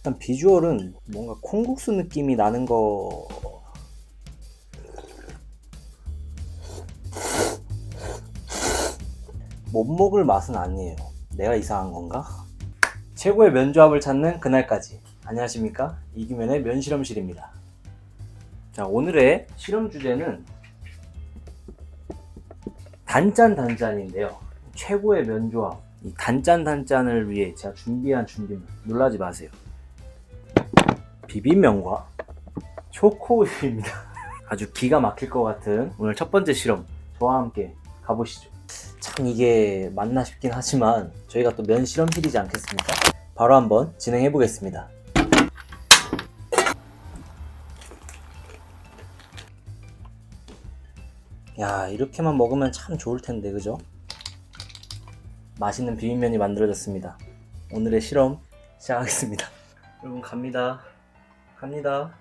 일단 비주얼은 뭔가 콩국수 느낌이 나는 거 못 먹을 맛은 아니에요. 내가 이상한 건가? 최고의 면조합을 찾는 그날까지. 안녕하십니까? 이규면의 면실험실입니다. 자, 오늘의 실험 주제는 단짠 단짠인데요. 최고의 면조합. 이 단짠 단짠을 위해 제가 준비한 준비물 놀라지 마세요. 비빔면과 초코우유입니다. 아주 기가 막힐 것 같은 오늘 첫 번째 실험 저와 함께 가보시죠. 참 이게 맞나 싶긴 하지만 저희가 또 면 실험실이지 않겠습니까? 바로 한번 진행해 보겠습니다. 야 이렇게만 먹으면 참 좋을 텐데 그죠? 맛있는 비빔면이 만들어졌습니다. 오늘의 실험 시작하겠습니다. 여러분 갑니다. 갑니다.